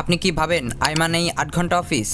আপনি কি ভাবেন? মানেই আট ঘণ্টা অফিস।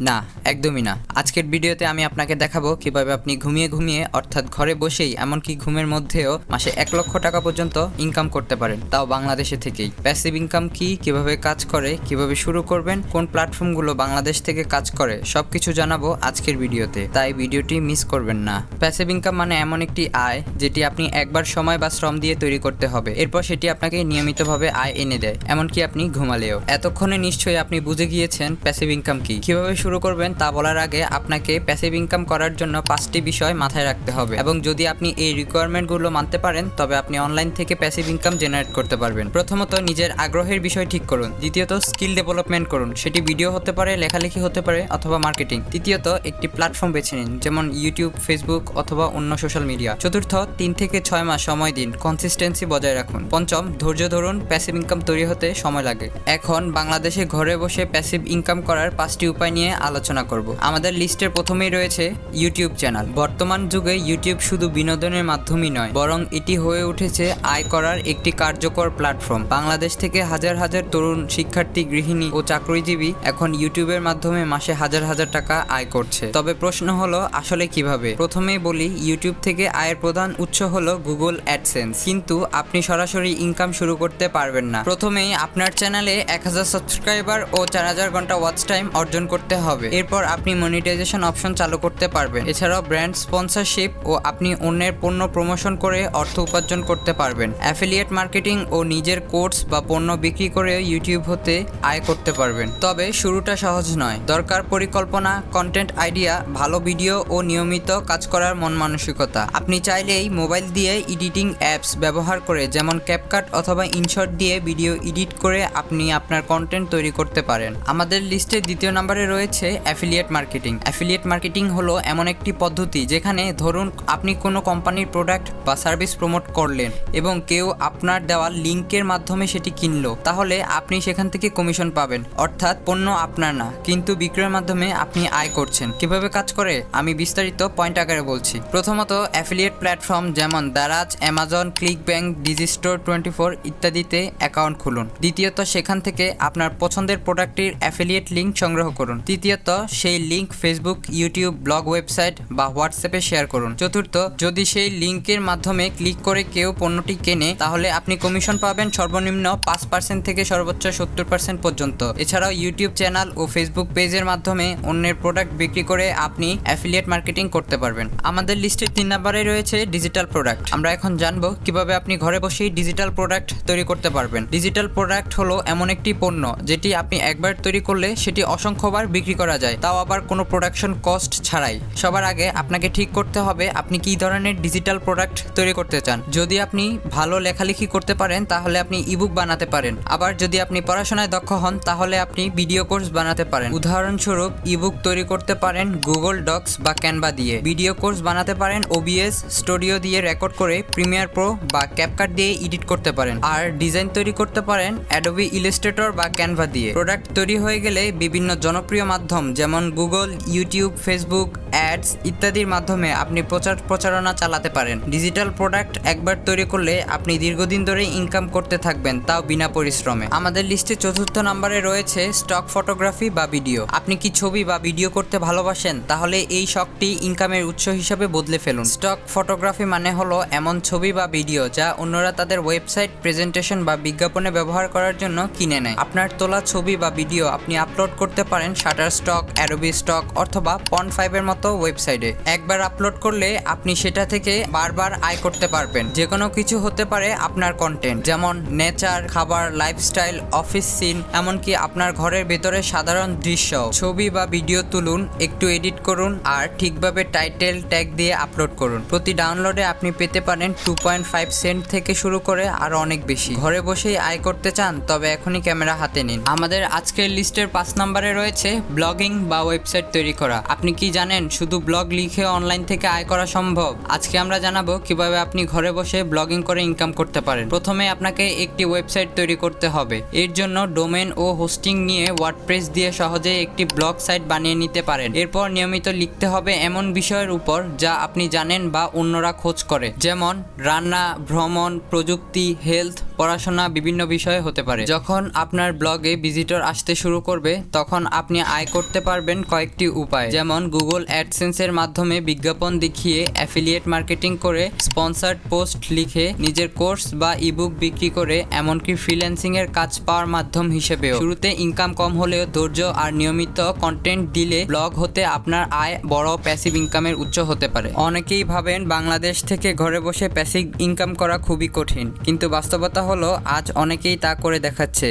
না, একদমই না। আজকের ভিডিওতে আমি আপনাকে দেখাবো কীভাবে আপনি ঘুমিয়ে ঘুমিয়ে, অর্থাৎ ঘরে বসেই, এমনকি ঘুমের মধ্যেও মাসে এক লক্ষ টাকা পর্যন্ত ইনকাম করতে পারেন, তাও বাংলাদেশে থেকেই। প্যাসিভ ইনকাম কি, কীভাবে কাজ করে, কীভাবে শুরু করবেন, কোন প্ল্যাটফর্মগুলো বাংলাদেশ থেকে কাজ করে, সবকিছু জানাব আজকের ভিডিওতে। তাই ভিডিওটি মিস করবেন না। প্যাসিভ ইনকাম মানে এমন একটি আয়, যেটি আপনি একবার সময় বা শ্রম দিয়ে তৈরি করতে হবে। এরপর সেটি আপনাকে নিয়মিতভাবে আয় এনে দেয়, এমনকি আপনি ঘুমালেও। এতক্ষণে নিশ্চয়ই আপনি বুঝে গিয়েছেন প্যাসিভ ইনকাম কি। কীভাবে শুরু করবেন তা বলার আগে আপনাকে প্যাসিভ ইনকাম করার জন্য পাঁচটি বিষয় মাথায় রাখতে হবে এবং যদি আপনি এই রিকোয়ারমেন্টগুলো মানতে পারেন, তবে আপনি অনলাইন থেকে প্যাসিভ ইনকাম জেনারেট করতে পারবেন। প্রথমত নিজের আগ্রহের বিষয় ঠিক করুন। দ্বিতীয়ত স্কিল ডেভেলপমেন্ট করুন। সেটি ভিডিও হতে পারে, লেখালেখি হতে পারে অথবা মার্কেটিং তৃতীয়ত, একটি প্ল্যাটফর্ম বেছে নিন, যেমন ইউটিউব ফেসবুক অথবা অন্য সোশ্যাল মিডিয়া চতুর্থ, তিন থেকে ছয় মাস সময় দিন কনসিস্টেন্সি বজায় রাখুন। পঞ্চম, ধৈর্য ধরুন প্যাসিভ ইনকাম তৈরি হতে সময় লাগে। এখন বাংলাদেশে ঘরে বসে প্যাসিভ ইনকাম করার পাঁচটি উপায় নিয়ে আলোচনা করব। আমাদের লিস্টের প্রথমেই রয়েছে ইউটিউব চ্যানেল। বর্তমান যুগে ইউটিউব শুধু বিনোদনের মাধ্যমই নয়, বরং এটি হয়ে উঠেছে আয় করার একটি কার্যকর প্ল্যাটফর্ম। বাংলাদেশ থেকে হাজার হাজার তরুণ শিক্ষার্থী, গৃহিণী ও চাকরিজীবী এখন ইউটিউবের মাধ্যমে মাসে হাজার হাজার টাকা আয় করছে। তবে প্রশ্ন হলো, আসলে কীভাবে? প্রথমেই বলি, ইউটিউব থেকে আয়ের প্রধান উৎস হলো গুগল অ্যাডসেন্স। কিন্তু আপনি সরাসরি ইনকাম শুরু করতে পারবেন না। প্রথমেই আপনার চ্যানেলে এক হাজার সাবস্ক্রাইবার ও চার হাজার ঘণ্টা ওয়াচ টাইম অর্জন করতে হবে। এরপর আপনি মনিটাইজেশন অপশন চালু করতে পারবেন। এছাড়াও ব্র্যান্ড স্পন্সরশিপ ও আপনি অন্যের পণ্য প্রমোশন করে অর্থ উপার্জন করতে পারবেন। অ্যাফিলিয়েট মার্কেটিং ও নিজের কোর্স বা পণ্য বিক্রি করে ইউটিউব হতে আয় করতে পারবেন। তবে শুরুটা সহজ নয়। দরকার পরিকল্পনা কন্টেন্ট আইডিয়া ভালো ভিডিও ও নিয়মিত কাজ করার মন মানসিকতা। আপনি চাইলেই মোবাইল দিয়ে এডিটিং অ্যাপস ব্যবহার করে যেমন ক্যাপকাট অথবা ইনশট দিয়ে ভিডিও এডিট করে আপনি আপনার কন্টেন্ট তৈরি করতে পারেন। আমাদের লিস্টের দ্বিতীয় নম্বরে রয়েছে অ্যাফিলিয়েট মার্কেটিং অ্যাফিলিয়েট মার্কেটিং হলো এমন একটি পদ্ধতি যেখানে ধরুন আপনি কোনো কোম্পানির প্রোডাক্ট বা সার্ভিস প্রমোট করলেন এবং কেউ আপনার দেওয়া লিঙ্কের মাধ্যমে সেটি কিনলো, তাহলে আপনি সেখান থেকে কমিশন পাবেন। অর্থাৎ পণ্য আপনার না, কিন্তু বিক্রয়ের মাধ্যমে আপনি আয় করছেন। কীভাবে কাজ করে? আমি বিস্তারিত পয়েন্ট আকারে বলছি। প্রথমত অ্যাফিলিয়েট প্ল্যাটফর্ম যেমন Daraz Amazon ClickBank Digistore twenty four ইত্যাদিতে অ্যাকাউন্ট খুলুন। দ্বিতীয়ত, সেখান থেকে আপনার পছন্দের প্রোডাক্টটির অ্যাফিলিয়েট লিঙ্ক সংগ্রহ করুন। তৃতীয়ত সেই link Facebook YouTube blog website বা হোয়াটসঅ্যাপে শেয়ার করুন। চতুর্থ, যদি সেই লিঙ্কের মাধ্যমে ক্লিক করে কেউ পণ্যটি কেনে, তাহলে আপনি কমিশন পাবেন সর্বনিম্ন পাঁচ পার্সেন্ট থেকে সর্বোচ্চ সত্তর পার্সেন্ট পর্যন্ত। এছাড়াও ইউটিউব চ্যানেল ও ফেসবুক পেজের মাধ্যমে অন্যের প্রোডাক্ট বিক্রি করে আপনি অ্যাফিলিয়েট মার্কেটিং করতে পারবেন। আমাদের লিস্টের তিন নম্বরে রয়েছে ডিজিটাল প্রোডাক্ট আমরা এখন জানব কীভাবে আপনি ঘরে বসেই ডিজিটাল প্রোডাক্ট তৈরি করতে পারবেন। ডিজিটাল প্রোডাক্ট হলো এমন একটি পণ্য যেটি আপনি একবার তৈরি করলে সেটি অসংখ্যবার বিক্রি করা যায়, তাও আবার কোনো প্রোডাকশন কস্ট ছাড়াই। সবার আগে আপনাকে ঠিক করতে হবে আপনি কি ধরনের ডিজিটাল প্রোডাক্ট তৈরি করতে চান। যদি আপনি ভালো লেখালেখি করতে পারেন, তাহলে আপনি ইবুক বানাতে পারেন। আবার যদি আপনি পড়াশোনায় দক্ষ হন, তাহলে আপনি ভিডিও কোর্স বানাতে পারেন। উদাহরণস্বরূপ ইবুক তৈরি করতে পারেন গুগল ডক্স বা ক্যানভা দিয়ে। ভিডিও কোর্স বানাতে পারেন ওবিএস স্টুডিও দিয়ে রেকর্ড করে প্রিমিয়ার প্রো বা ক্যাপকাট দিয়ে এডিট করতে পারেন। আর ডিজাইন তৈরি করতে পারেন অ্যাডোবি ইলিস্ট্রেটর বা ক্যানভা দিয়ে। প্রোডাক্ট তৈরি হয়ে গেলে বিভিন্ন জনপ্রিয় মাধ্যম, যেমন গুগল, ইউটিউব, ফেসবুক, অ্যাডস ইত্যাদির মাধ্যমে আপনি প্রচার প্রচারণা চালাতে পারেন। ডিজিটাল প্রোডাক্ট একবার তৈরি করলে আপনি দীর্ঘদিন ধরে ইনকাম করতে থাকবেন, তাও বিনা পরিশ্রমে। আমাদের লিস্টে চতুর্থ নম্বরে রয়েছে স্টক ফটোগ্রাফি বা ভিডিও আপনি কি ছবি বা ভিডিও করতে ভালোবাসেন? তাহলে এই শখটি ইনকামের উৎস হিসাবে বদলে ফেলুন। স্টক ফটোগ্রাফি মানে হলো এমন ছবি বা ভিডিও যা অন্যরা তাদের ওয়েবসাইট প্রেজেন্টেশন বা বিজ্ঞাপনে ব্যবহার করার জন্য কিনে নেয়। আপনার তোলা ছবি বা ভিডিও আপনি আপলোড করতে পারেন শাটার স্টক অ্যারোবি স্টক অথবা পন ফাইভের মতো ওয়েবসাইটে একবার আপলোড করলে আপনি সেটা থেকে বারবার আয় করতে পারবেন। যে কোনো কিছু হতে পারে আপনার কন্টেন্ট যেমন নেচার, খাবার লাইফস্টাইল অফিস সিন এমনকি আপনার ঘরের ভেতরে সাধারণ দৃশ্য। ছবি বা ভিডিও তুলুন, একটু এডিট করুন আর ঠিকভাবে টাইটেল ট্যাগ দিয়ে আপলোড করুন। প্রতি ডাউনলোডে আপনি পেতে পারেন টু পয়েন্ট ফাইভ সেন্ট থেকে শুরু করে আরও অনেক বেশি। ঘরে বসেই আয় করতে চান, তবে এখনই ক্যামেরা হাতে নিন। আমাদের আজকের লিস্টের পাঁচ নম্বরে রয়েছে ব্লগিং বা ওয়েবসাইট তৈরি করা। আপনি কি জানেন, শুধু ব্লগ লিখে অনলাইন থেকে আয় করা সম্ভব? আজকে আমরা জানাব কীভাবে আপনি ঘরে বসে ব্লগিং করে ইনকাম করতে পারেন। প্রথমে আপনাকে একটি ওয়েবসাইট তৈরি করতে হবে। এর জন্য ডোমেন ও হোস্টিং নিয়ে ওয়ার্ডপ্রেস দিয়ে সহজে একটি ব্লগ সাইট বানিয়ে নিতে পারেন। এরপর নিয়মিত লিখতে হবে এমন বিষয়ের উপর যা আপনি জানেন বা অন্যরা খোঁজ করে। যেমন, রান্না, ভ্রমণ, প্রযুক্তি হেলথ পড়াশোনা বিভিন্ন বিষয়ে হতে পারে। যখন আপনার ব্লগে ভিজিটর আসতে শুরু করবে, তখন আপনি আয় করতে পারবেন কয়েকটি উপায়। যেমন গুগল অ্যাডসেন্সের মাধ্যমে বিজ্ঞাপন দেখিয়ে অ্যাফিলিয়েট মার্কেটিং করে স্পন্সার্ড পোস্ট লিখে নিজের কোর্স বা ইবুক বিক্রি করে, এমনকি ফ্রিল্যান্সিং এর কাজ পাওয়ার মাধ্যম হিসেবেও। শুরুতে ইনকাম কম হলেও ধৈর্য আর নিয়মিত কন্টেন্ট দিলে ব্লগ হতে আপনার আয় বড় প্যাসিভ ইনকামের উচ্চ হতে পারে। অনেকেই ভাবেন বাংলাদেশ থেকে ঘরে বসে প্যাসিভ ইনকাম করা খুবই কঠিন, কিন্তু বাস্তবতা হলো আজ অনেকেই তা করে দেখাচ্ছে।